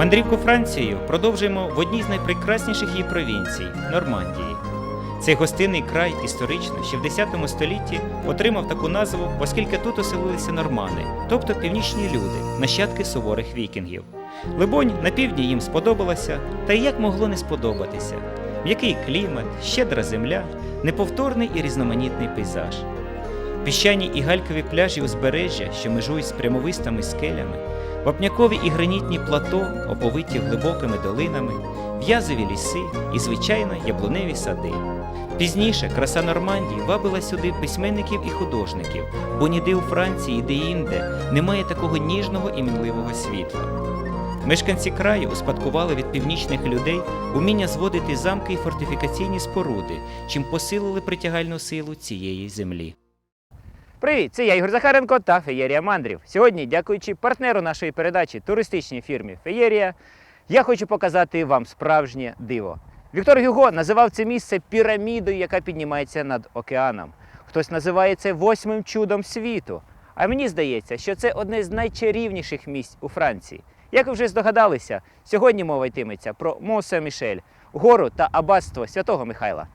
Мандрівку Францією продовжуємо в одній з найпрекрасніших її провінцій Нормандії. Цей гостинний край історично ще в 10 столітті отримав таку назву, оскільки тут оселилися нормани, тобто північні люди, нащадки суворих вікінгів. Либонь, на півдні їм сподобалося, та й як могло не сподобатися. М'який клімат, щедра земля, неповторний і різноманітний пейзаж. Піщані і галькові пляжі узбережжя, що межують з прямовистими скелями, вапнякові і гранітні плато, оповиті глибокими долинами, в'язові ліси і, звичайно, яблуневі сади. Пізніше краса Нормандії вабила сюди письменників і художників, бо ніде у Франції, де інде немає такого ніжного і мінливого світла. Мешканці краю успадкували від північних людей уміння зводити замки і фортифікаційні споруди, чим посилили притягальну силу цієї землі. Привіт, це я Ігор Захаренко та Феєрія Мандрів. Сьогодні, дякуючи партнеру нашої передачі туристичній фірмі Феєрія, я хочу показати вам справжнє диво. Віктор Гюго називав це місце пірамідою, яка піднімається над океаном. Хтось називає це восьмим чудом світу. А мені здається, що це одне з найчарівніших місць у Франції. Як ви вже здогадалися, сьогодні мова йтиметься про Мосе Мішель, гору та аббатство Святого Михайла.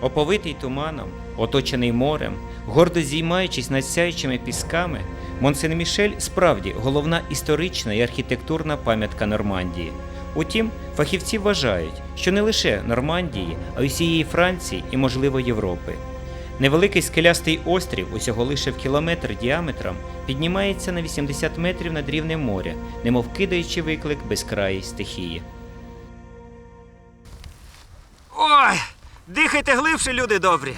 Оповитий туманом, оточений морем, гордо зіймаючись над сяючими пісками, Монсен-Мішель справді головна історична і архітектурна пам'ятка Нормандії. Утім, фахівці вважають, що не лише Нормандії, а й усієї Франції і, можливо, Європи. Невеликий скелястий острів, усього лише в кілометр діаметром, піднімається на 80 метрів над рівнем моря, немов кидаючи виклик безкраїй стихії. Ой! Дихайте глибше, люди добрі.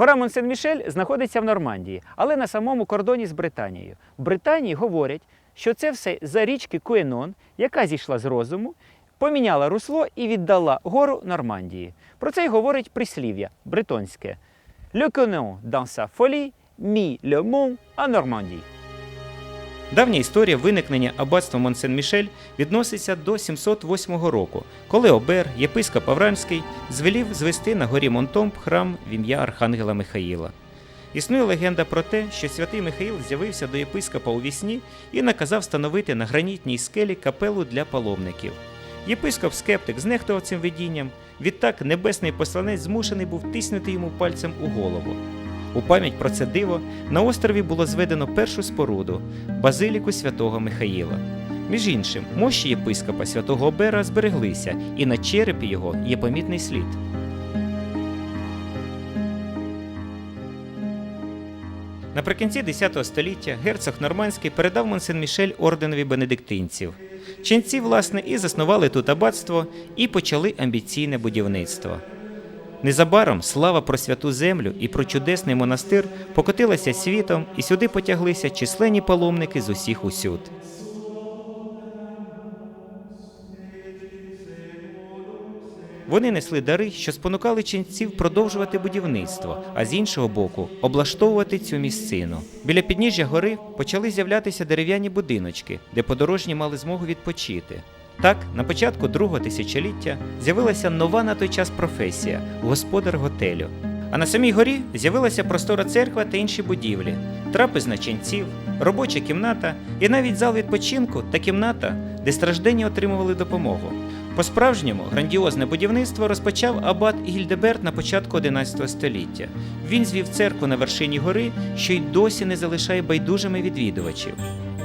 Гора Монсен-Мішель знаходиться в Нормандії, але на самому кордоні з Британією. В Британії говорять, що це все за річки Куенон, яка зійшла з розуму, поміняла русло і віддала гору Нормандії. Про це й говорить прислів'я бритонське. Le Conon dans sa folie, mi le mont à Normandie. Давня історія виникнення аббатства Монсен-Мішель відноситься до 708 року, коли Обер, єпископ Аврамський, звелів звести на горі Монтомб храм в ім'я Архангела Михаїла. Існує легенда про те, що святий Михаїл з'явився до єпископа у вісні і наказав встановити на гранітній скелі капелу для паломників. Єпископ скептик знехтував цим видінням, відтак небесний посланець змушений був тиснути йому пальцем у голову. У пам'ять про це диво на острові було зведено першу споруду базиліку святого Михаїла. Між іншим, мощі єпископа святого Обера збереглися, і на черепі його є помітний слід. Наприкінці X століття герцог Нормандський передав Монсен-Мішель орденові бенедиктинців. Ченці, власне, і заснували тут аббатство і почали амбіційне будівництво. Незабаром слава про святу землю і про чудесний монастир покотилася світом, і сюди потяглися численні паломники з усіх усюд. Вони несли дари, що спонукали ченців продовжувати будівництво, а з іншого боку облаштовувати цю місцину. Біля підніжжя гори почали з'являтися дерев'яні будиночки, де подорожні мали змогу відпочити. Так, на початку другого тисячоліття з'явилася нова на той час професія господар готелю. А на самій горі з'явилася простора церква та інші будівлі, трапезна ченців, робоча кімната і навіть зал відпочинку та кімната, де страждені отримували допомогу. По-справжньому грандіозне будівництво розпочав абат Гільдеберт на початку 11 століття. Він звів церкву на вершині гори, що й досі не залишає байдужими відвідувачів.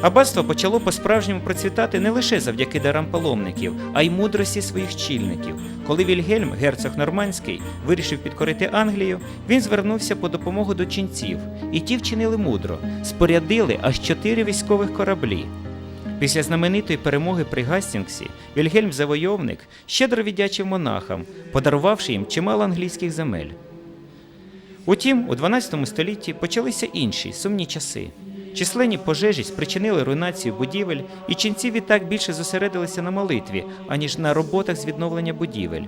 Аббатство почало по-справжньому процвітати не лише завдяки дарам паломників, а й мудрості своїх чільників. Коли Вільгельм, герцог Нормандський, вирішив підкорити Англію, він звернувся по допомогу до ченців, і ті вчинили мудро, спорядили аж чотири військових кораблі. Після знаменитої перемоги при Гастінгсі Вільгельм Завойовник щедро віддячив монахам, подарувавши їм чимало англійських земель. Утім, у 12 столітті почалися інші сумні часи. Численні пожежі спричинили руйнацію будівель, і ченці відтак більше зосередилися на молитві, аніж на роботах з відновлення будівель.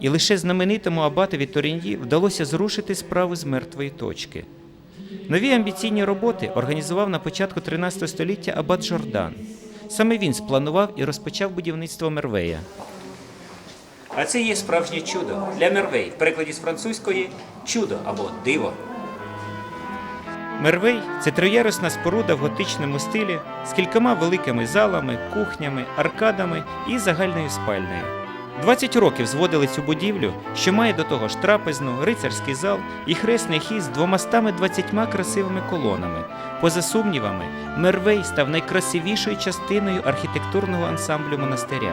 І лише знаменитому абатові Торіньї вдалося зрушити справу з мертвої точки. Нові амбіційні роботи організував на початку 13 століття абат Жордан. Саме він спланував і розпочав будівництво Мервея. А це є справжнє чудо для Мервей, в перекладі з французької чудо або диво. Мервей це троярусна споруда в готичному стилі з кількома великими залами, кухнями, аркадами і загальною спальнею. 20 років зводили цю будівлю, що має до того ж трапезну, рицарський зал і хресний хід з 220 красивими колонами. Поза сумнівами, Мервей став найкрасивішою частиною архітектурного ансамблю монастиря.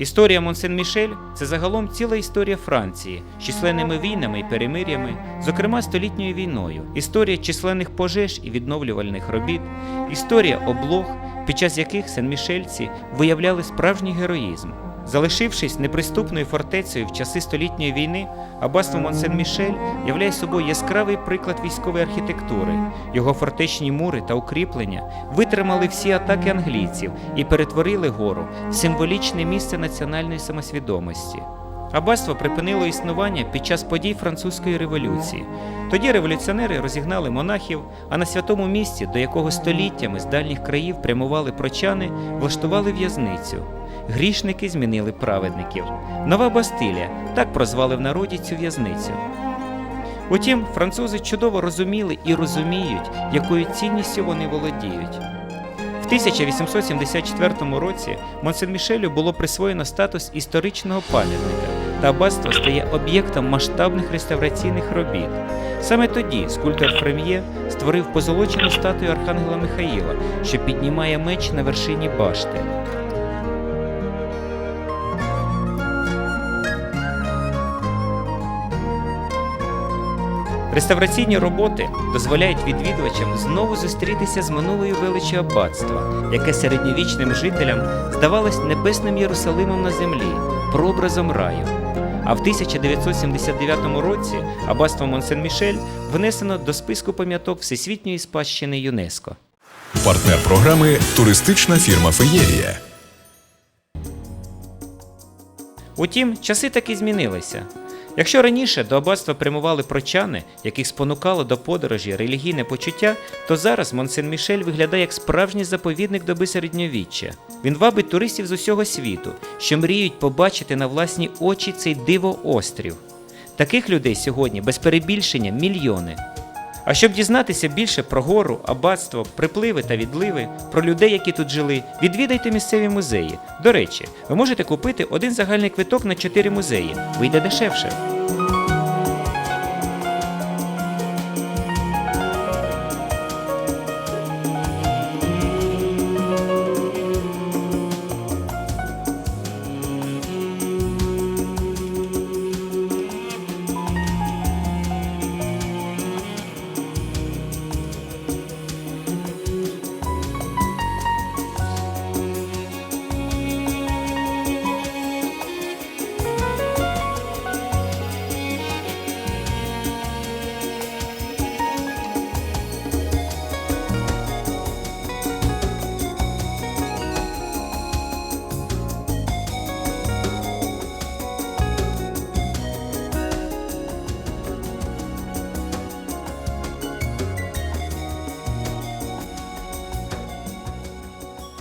Історія Монсен-Мішель це загалом ціла історія Франції з численними війнами і перемир'ями, зокрема столітньою війною, історія численних пожеж і відновлювальних робіт, історія облог, під час яких сен-мішельці виявляли справжній героїзм. Залишившись неприступною фортецею в часи столітньої війни, аббатство Монсен-Мішель являє собою яскравий приклад військової архітектури. Його фортечні мури та укріплення витримали всі атаки англійців і перетворили гору в символічне місце національної самосвідомості. Аббатство припинило існування під час подій французької революції. Тоді революціонери розігнали монахів, а на святому місці, до якого століттями з дальніх країв прямували прочани, влаштували в'язницю. Грішники змінили праведників. Нова Бастилія так прозвали в народі цю в'язницю. Утім, французи чудово розуміли і розуміють, якою цінністю вони володіють. В 1874 році Монсен-Мішелю було присвоєно статус історичного пам'ятника, та аббатство стає об'єктом масштабних реставраційних робіт. Саме тоді скульптор Фрем'є створив позолочену статую Архангела Михаїла, що піднімає меч на вершині башти. Реставраційні роботи дозволяють відвідувачам знову зустрітися з минулою величі аббатства, яке середньовічним жителям здавалось небесним Єрусалимом на землі, прообразом раю. А в 1979 році аббатство Монсен-Мішель внесено до списку пам'яток Всесвітньої спадщини ЮНЕСКО. Партнер програми туристична фірма Феєрія. Утім, часи таки змінилися. Якщо раніше до аббатства прямували прочани, яких спонукало до подорожі релігійне почуття, то зараз Монсен-Мішель виглядає як справжній заповідник доби середньовіччя. Він вабить туристів з усього світу, що мріють побачити на власні очі цей диво-острів. Таких людей сьогодні без перебільшення мільйони. А щоб дізнатися більше про гору, аббатство, припливи та відливи, про людей, які тут жили, відвідайте місцеві музеї. До речі, ви можете купити один загальний квиток на чотири музеї. Вийде дешевше.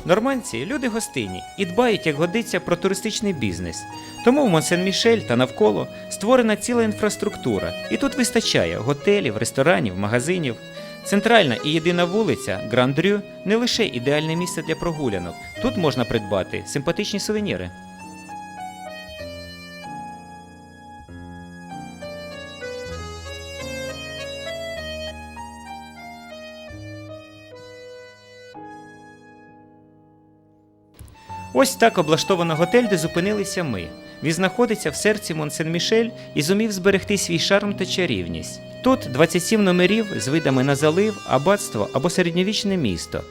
Нормандці люди гостинні і дбають, як годиться, про туристичний бізнес. Тому в Монсен-Мішель та навколо створена ціла інфраструктура, і тут вистачає готелів, ресторанів, магазинів. Центральна і єдина вулиця Гранд-Рю не лише ідеальне місце для прогулянок. Тут можна придбати симпатичні сувеніри. Ось так облаштовано готель, де зупинилися ми. Він знаходиться в серці Монсен-Мішель і зумів зберегти свій шарм та чарівність. Тут 27 номерів з видами на залив, аббатство або середньовічне місто.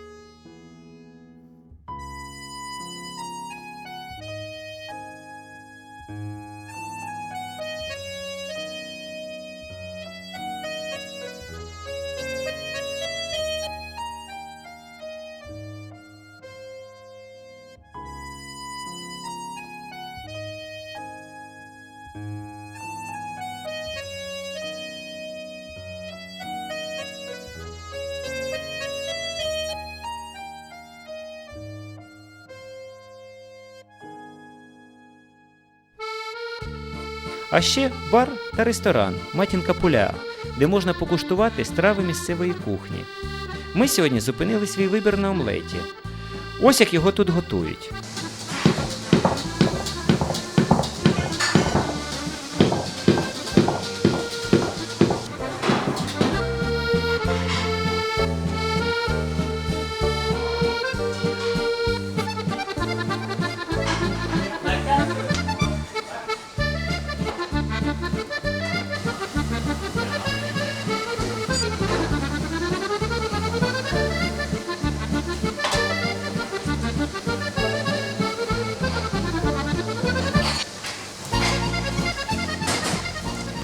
А ще бар та ресторан Матінка Пуля, де можна покуштувати страви місцевої кухні. Ми сьогодні зупинили свій вибір на омлеті. Ось як його тут готують.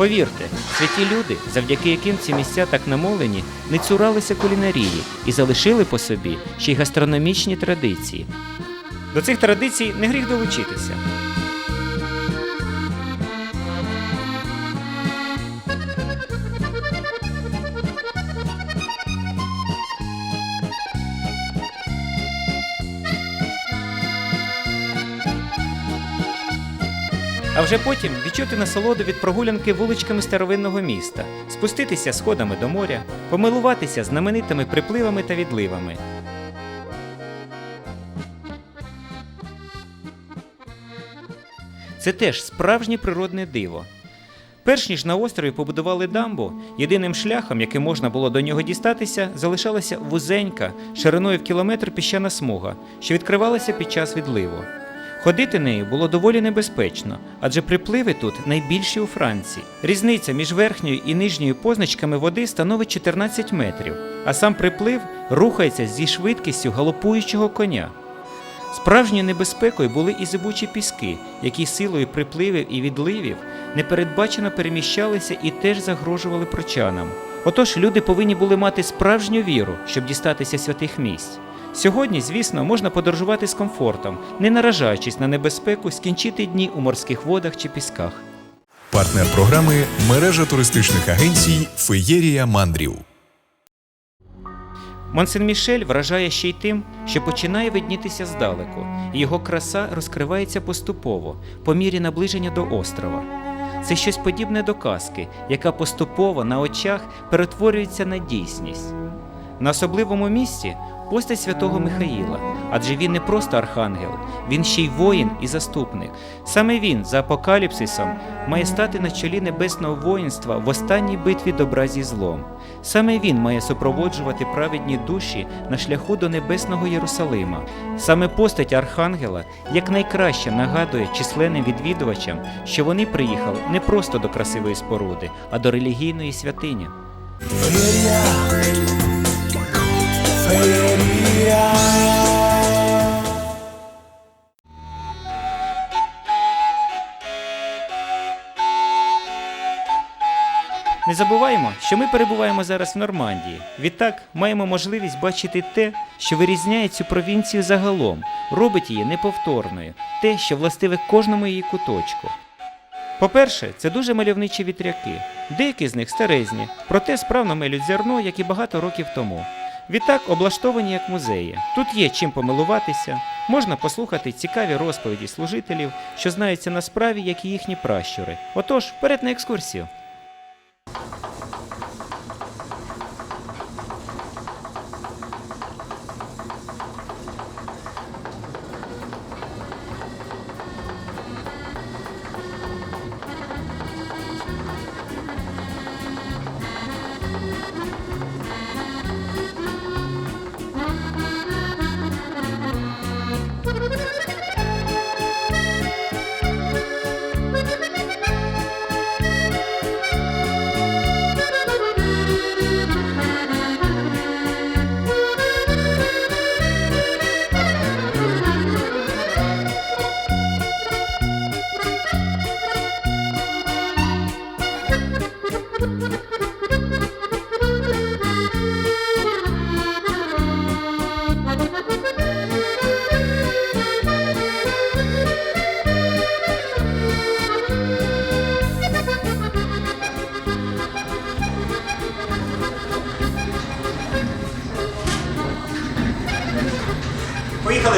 Повірте, святі люди, завдяки яким ці місця так намолені, не цуралися кулінарії і залишили по собі ще й гастрономічні традиції. До цих традицій не гріх долучитися. А вже потім відчути насолоду від прогулянки вуличками старовинного міста, спуститися сходами до моря, помилуватися знаменитими припливами та відливами. Це теж справжнє природне диво. Перш ніж на острові побудували дамбу, єдиним шляхом, яким можна було до нього дістатися, залишалася вузенька, шириною в кілометр піщана смуга, що відкривалася під час відливу. Ходити нею було доволі небезпечно, адже припливи тут найбільші у Франції. Різниця між верхньою і нижньою позначками води становить 14 метрів, а сам приплив рухається зі швидкістю галопуючого коня. Справжньою небезпекою були і зибучі піски, які силою припливів і відливів непередбачено переміщалися і теж загрожували прочанам. Отож люди повинні були мати справжню віру, щоб дістатися святих місць. Сьогодні, звісно, можна подорожувати з комфортом, не наражаючись на небезпеку скінчити дні у морських водах чи пісках. Партнер програми мережа туристичних агенцій Феєрія Мандрів. Монсен-Мішель вражає ще й тим, що починає виднітися здалеку, і його краса розкривається поступово, по мірі наближення до острова. Це щось подібне до казки, яка поступово на очах перетворюється на дійсність. На особливому місці постать святого Михаїла, адже він не просто архангел, він ще й воїн і заступник. Саме він, за апокаліпсисом, має стати на чолі небесного воїнства в останній битві добра зі злом. Саме він має супроводжувати праведні душі на шляху до небесного Єрусалима. Саме постать архангела якнайкраще нагадує численним відвідувачам, що вони приїхали не просто до красивої споруди, а до релігійної святині. Не забуваємо, що ми перебуваємо зараз в Нормандії. Відтак маємо можливість бачити те, що вирізняє цю провінцію загалом, робить її неповторною, те, що властиве кожному її куточку. По-перше, це дуже мальовничі вітряки. Деякі з них старезні, проте справно мелють зерно, як і багато років тому. Відтак облаштовані як музеї. Тут є чим помилуватися, можна послухати цікаві розповіді служителів, що знаються на справі, як і їхні пращури. Отож, вперед на екскурсію.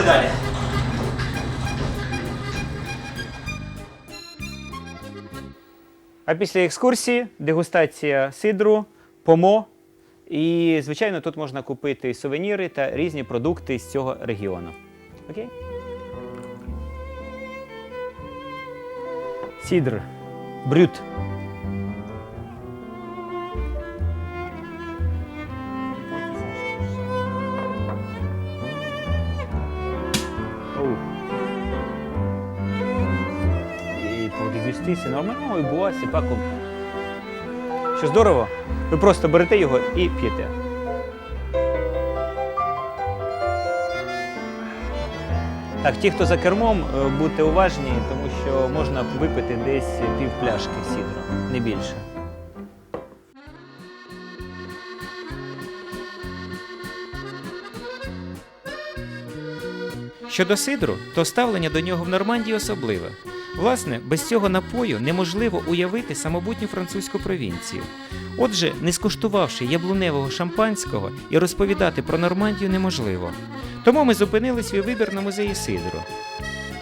Далі. А після екскурсії дегустація сидру, помо. І, звичайно, тут можна купити сувеніри та різні продукти з цього регіону. Окей? Сідр. Брют. Normalement, il boit, c'est. Що здорово, ви просто берете його і п'єте. Так, ті, хто за кермом, е, будьте уважні, тому що можна випити десь пів пляшки сідра, не більше. Щодо сидру, то ставлення до нього в Нормандії особливе. Власне, без цього напою неможливо уявити самобутню французьку провінцію. Отже, не скуштувавши яблуневого шампанського і розповідати про Нормандію неможливо. Тому ми зупинили свій вибір на музеї сидру.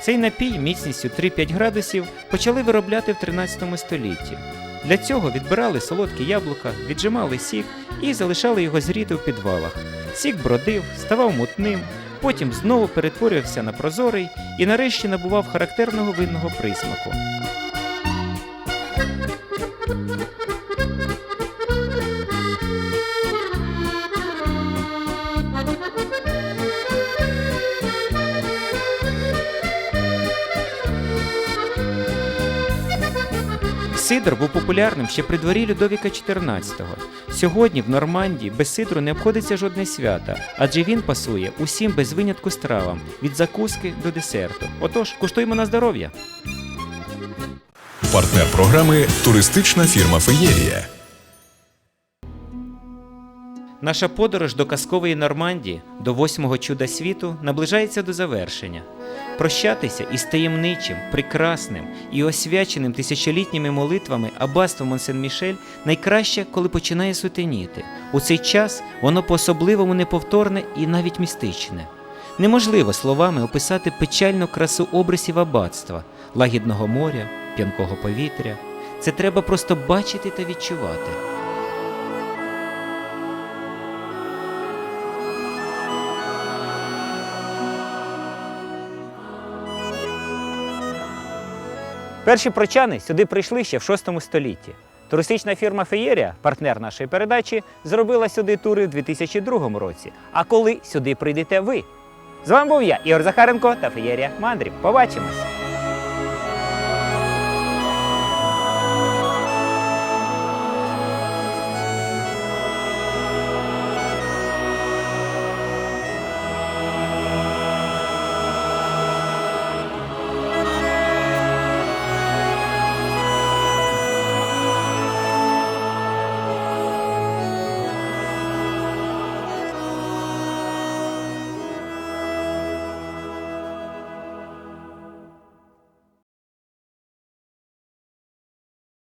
Цей напій міцністю 3-5 градусів почали виробляти в 13 столітті. Для цього відбирали солодкі яблука, віджимали сік і залишали його зріти в підвалах. Сік бродив, ставав мутним, потім знову перетворювався на прозорий і нарешті набував характерного винного присмаку. Сидр був популярним ще при дворі Людовіка XIV. Сьогодні в Нормандії без сидру не обходиться жодне свято, адже він пасує усім без винятку стравам від закуски до десерту. Отож, куштуємо на здоров'я. Партнер програми туристична фірма Феєрія. Наша подорож до казкової Нормандії, до восьмого чуда світу, наближається до завершення. Прощатися із таємничим, прекрасним і освяченим тисячолітніми молитвами аббатство Монсен-Мішель найкраще, коли починає сутеніти. У цей час воно по-особливому неповторне і навіть містичне. Неможливо словами описати печальну красу обрисів аббатства, лагідного моря, п'янкого повітря. Це треба просто бачити та відчувати. Перші прочани сюди прийшли ще в VI столітті. Туристична фірма Феєрія, партнер нашої передачі, зробила сюди тури в 2002 році. А коли сюди прийдете ви? З вами був я, Ігор Захаренко та Феєрія Мандрів. Побачимось!